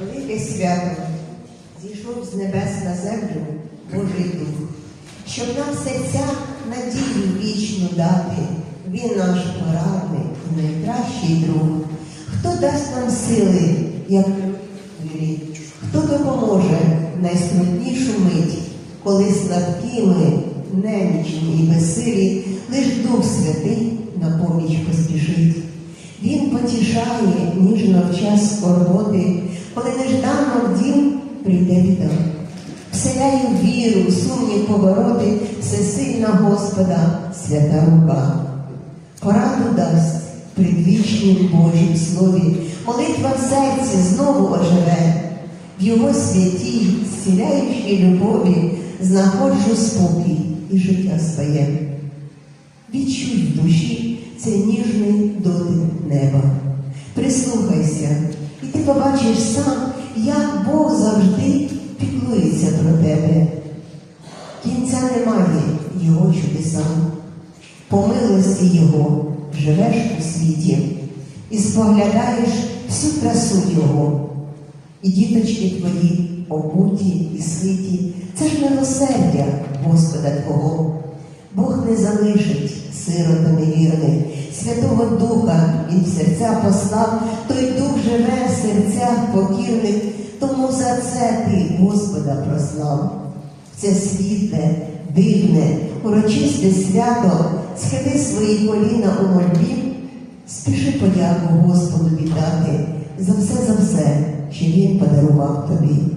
велике свято зійшов з небес на землю Божий Дух, щоб нам в серцях надію вічну дати. Він наш порадник і найкращий друг. Хто дасть нам сили, як вірі, хто допоможе в найскрутнішу мить, коли слабкі немічні і безсилі, лиш Дух Святий на поміч поспішить. Він потішає ніжно в час скорботи, коли неждано в дім прийде біда. Вселяє віру, сумні повороти, всесильна Господа, свята рука. Пораду дасть предвічнім Божім слові, молитва в серці знову оживе. В його святій, зціляючій любові знаходжу спокій і життя своє. Відчуй в душі цей ніжний дотик неба. Прислухайся, побачиш сам, як Бог завжди піклується про тебе. Кінця немає Його чудесам. По милості Його живеш у світі і споглядаєш всю красу Його. І діточки твої обуті і ситі, це ж милосердя Господа Твого. Бог не залишить сиротами вірних, Святого Духа Він в серця послав, той Дух живе в серцях покірних, тому за це ти Господа прослав. Це світле, дивне, урочисте свято, схили свої коліна у мольбі, спіши подяку Господу віддати за все, за все, що Він подарував тобі.